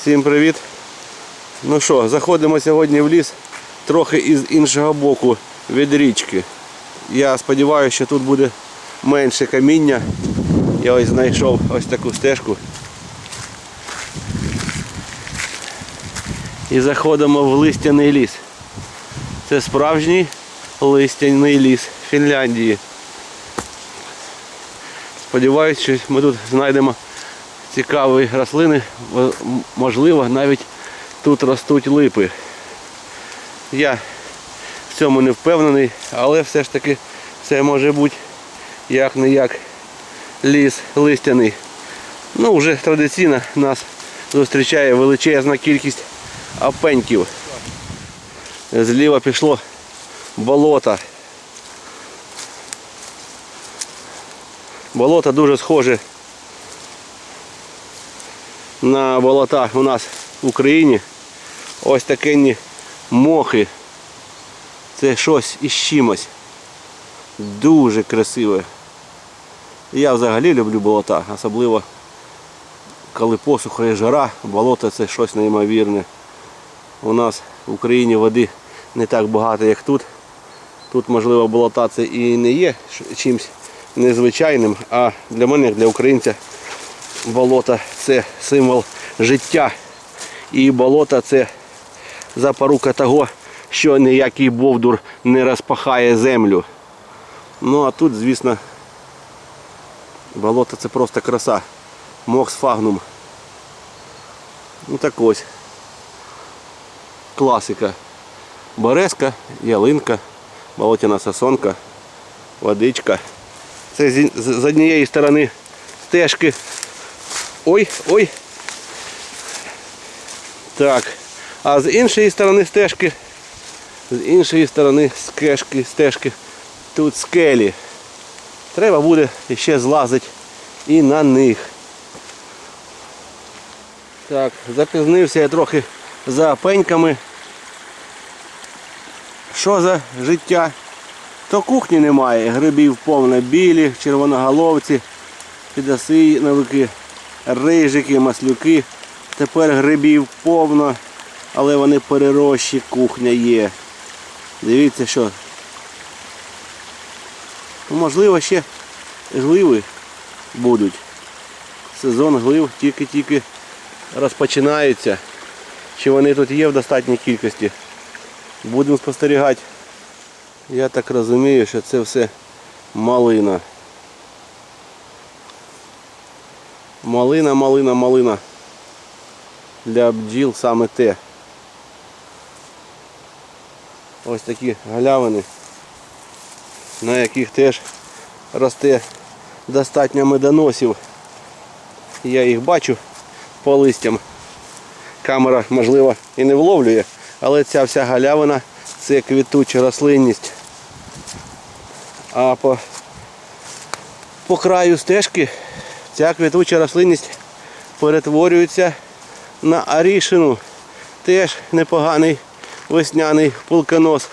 Всім привіт! Ну що, заходимо сьогодні в ліс трохи із іншого боку від річки. Я сподіваюся, що тут буде менше каміння. Я ось знайшов ось таку стежку. І заходимо в листяний ліс. Це справжній листяний ліс Фінляндії. Сподіваюсь, що ми тут знайдемо цікаві рослини. Можливо, навіть тут ростуть липи. Я в цьому не впевнений, але все ж таки це може бути як не як ліс листяний. Ну, вже традиційно нас зустрічає величезна кількість опеньків. Зліва пішло болото. Болото дуже схоже на болота у нас в Україні. Ось такі мохи. Це щось із чимось. Дуже красиве. Я взагалі люблю болота, особливо коли посуха і жара, болото це щось неймовірне. У нас в Україні води не так багато, як тут. Тут, можливо, болота це і не є чимось незвичайним, а для мене, як для українця, болото це символ життя. І болото це запорука того, що ніякий бовдур не розпахає землю. Ну а тут, звісно, болото це просто краса. Мокс фагнум. Ну так ось. Класика. Березка, ялинка, болотяна сосонка, водичка. Це з однієї сторони стежки. Ой, ой. Так. А з іншої сторони стежки, з іншої сторони скешки, стежки, тут скелі. Треба буде ще злазити і на них. Так, запізнився я трохи за пеньками. Що за життя? То кухні немає, грибів повно білі, червоноголовці, підосиновики, рижики, маслюки. Тепер грибів повно, але вони перерощі, кухня є. Дивіться що. Ну, Можливо, ще гливи будуть. Сезон глив тільки-тільки розпочинається. Чи вони тут є в достатній кількості? Будемо спостерігати. Я так розумію, що це все малина. Малина, малина, малина. Для бджіл саме те. Ось такі галявини, на яких теж росте достатньо медоносів. Я їх бачу по листям. Камера, можливо, і не вловлює, але ця вся галявина це квітуча рослинність. А по, по краю стежки ця квітуча рослинність перетворюється на арішину. Теж непоганий весняний пулконос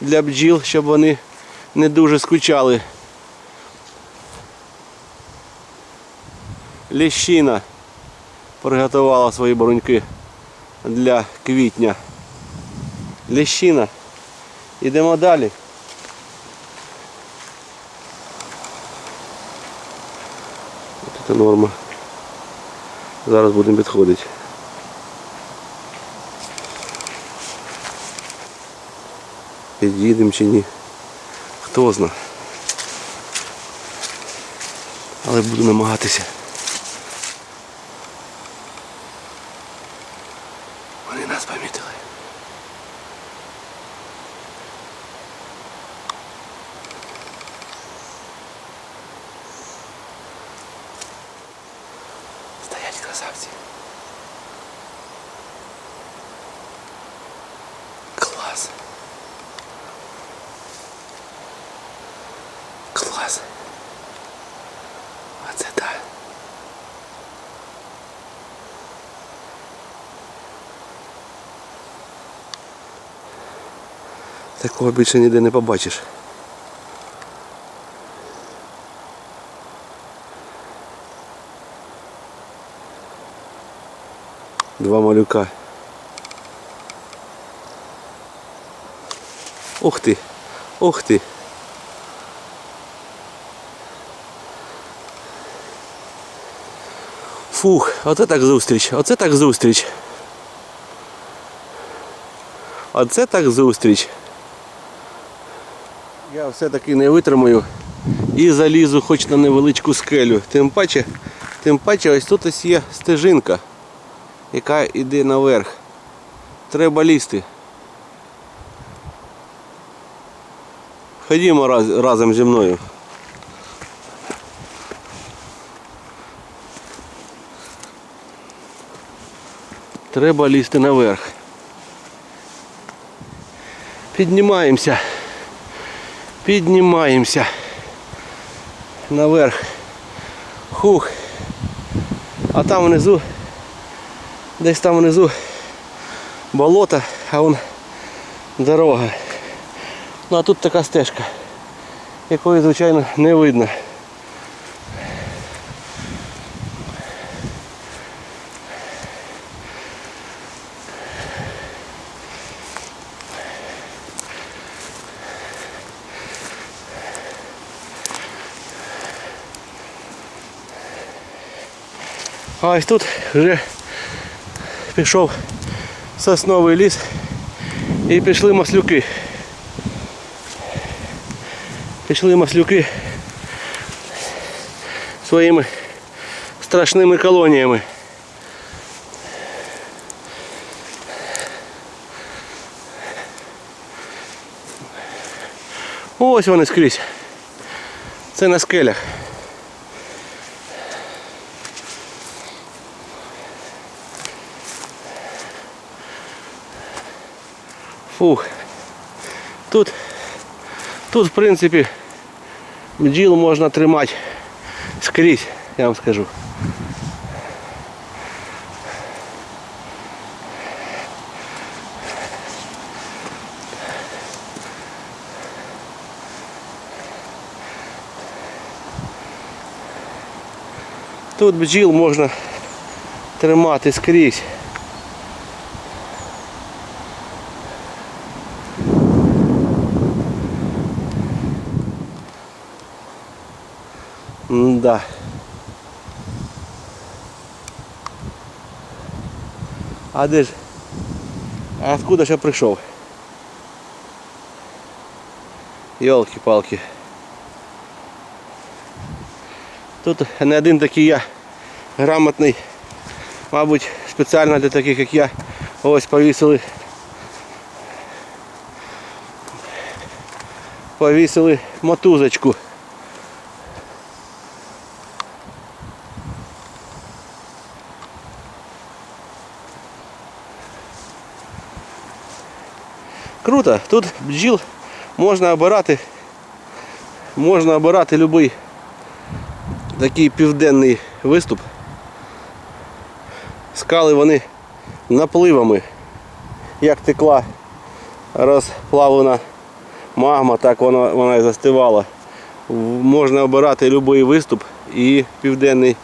для бджіл, щоб вони не дуже скучали. Ліщина приготувала свої бруньки для квітня. Ліщина. Йдемо далі. Це норма. Зараз будемо підходити. Під'їдемо чи ні. Хто знає. Але буду намагатися. Вони нас помітили. Стоять красавці. Клас. Клас. Оце так. Такого більше ніде не побачиш. Два малюка. Ух ти! Ух ти! Фух, оце так зустріч, оце так зустріч. Оце так зустріч. Я все-таки не витримаю і залізу хоч на невеличку скелю. Тим паче, тим паче ось тут ось є стежинка, яка йде наверх. Треба лізти. Ходімо раз, разом зі мною. Треба лізти наверх. Піднімаємося. Піднімаємося. Наверх. Хух. А там внизу, десь там внизу болото, а вон дорога. Ну а тут така стежка, якої, звичайно, не видно. А ось тут вже пішов сосновий ліс і пішли маслюки. Пішли маслюки своїми страшними колоніями. Ось вони скрізь. Це на скелях. Фух. Тут, тут в принципі, бджіл можна тримати скрізь, я вам скажу. Тут бджіл можна тримати скрізь. Да. А де ж? А откуда я прийшов? Йолки-палки. Тут не один такий я грамотний, мабуть, спеціально для таких як я. Ось повісили. Повісили мотузочку. Круто, тут бджіл можна обирати, можна обирати будь-який такий південний виступ. Скали вони напливами, як текла розплавлена магма, так вона, вона і застивала. Можна обирати будь-який виступ і південний,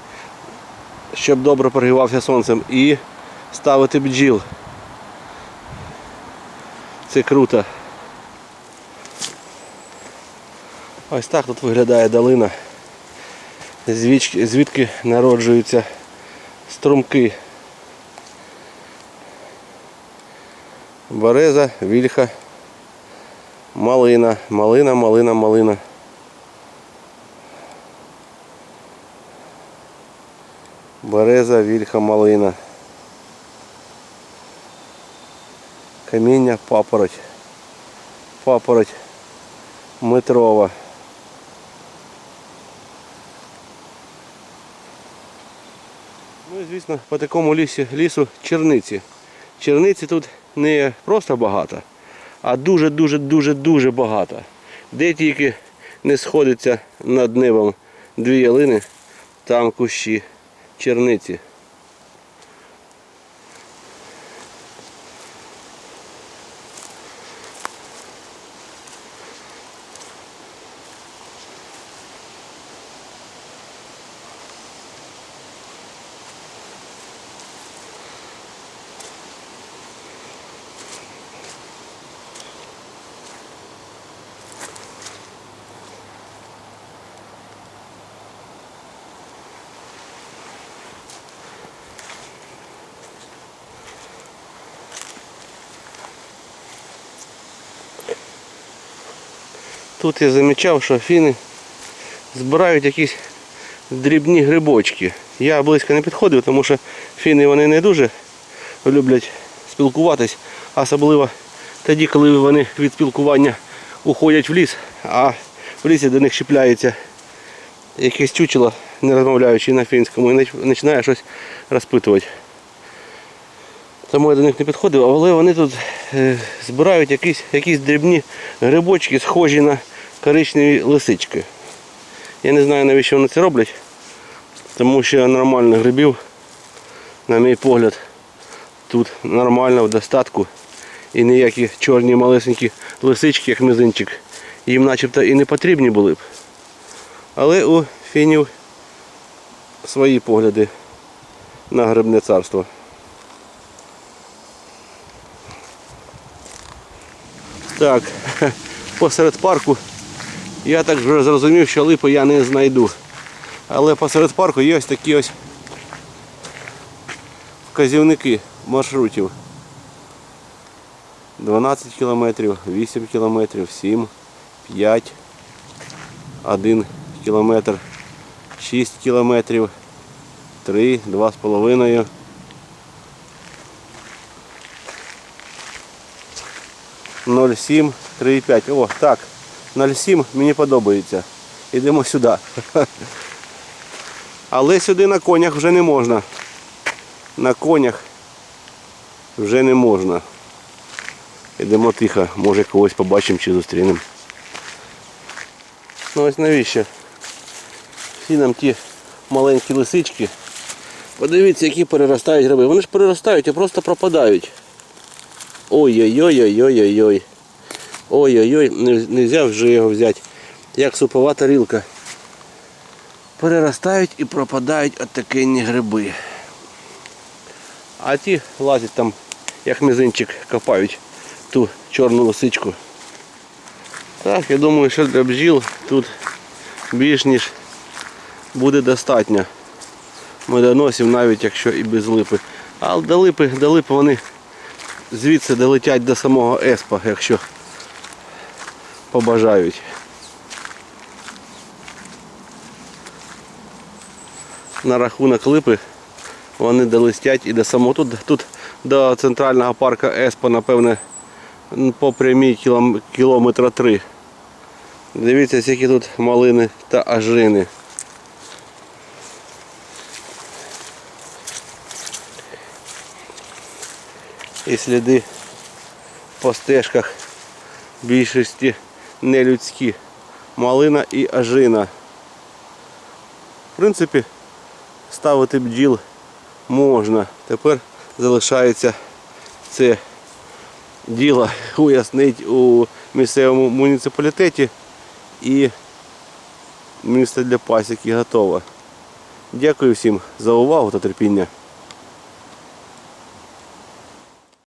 щоб добре прогрівався сонцем, і ставити бджіл. Це круто. Ось так тут виглядає долина. Звідки, звідки народжуються струмки. Береза, вільха, малина, малина, малина, малина. Береза, вільха, малина. Каміння, папороть. Папороть метрова. Ну і звісно, по такому лісі, лісу черниці. Черниці тут не просто багато, а дуже-дуже-дуже-дуже багато. Де тільки не сходиться над небом дві ялини, там кущі черниці. Тут я замічав, що фіни збирають якісь дрібні грибочки. Я близько не підходив, тому що фіни вони не дуже люблять спілкуватись, особливо тоді, коли вони від спілкування уходять в ліс, а в лісі до них чіпляється якесь чучело, не розмовляючи на фінському, і починає щось розпитувати. Тому я до них не підходив, але вони тут е, збирають якісь, якісь дрібні грибочки, схожі на коричневі лисички. Я не знаю навіщо вони це роблять, тому що нормальних грибів, на мій погляд, тут нормально в достатку. І ніякі чорні малесенькі лисички, як мизинчик, їм начебто і не потрібні були б. Але у фінів свої погляди на грибне царство. Так, посеред парку я так вже зрозумів, що липи я не знайду. Але посеред парку є ось такі ось вказівники маршрутів. 12 кілометрів, 8 кілометрів, 7, 5, 1 кілометр, 6 кілометрів, 3, 2,5. Ноль сім, три, п'ять. О, так. 0,7 мені подобається. Йдемо сюди. Але сюди на конях вже не можна. На конях вже не можна. Йдемо тихо, може когось побачимо чи зустрінемо. Ну ось навіщо? Всі нам ті маленькі лисички. Подивіться, які переростають гриби. Вони ж переростають і просто пропадають. Ой-ой-ой-ой-ой-ой. Ой-ой-ой, не, взяв вже його взяти. Як супова тарілка. Переростають і пропадають отакенні гриби. А ті лазять там, як мізинчик, копають ту чорну лисичку. Так, я думаю, що для бджіл тут більш ніж буде достатньо медоносів, навіть якщо і без липи. А до липи, до липи вони звідси долетять до самого еспа, якщо побажають. На рахунок липи вони долетять і до самого тут, тут до центрального парку Еспа, напевне, по прямій кілом- кілометра три. Дивіться, скільки тут малини та ажини. І сліди по стежках більшості нелюдські. Малина і ажина. В принципі, ставити бджіл можна. Тепер залишається це діло уяснити у місцевому муніципалітеті і місце для пасіки готове. Дякую всім за увагу та терпіння.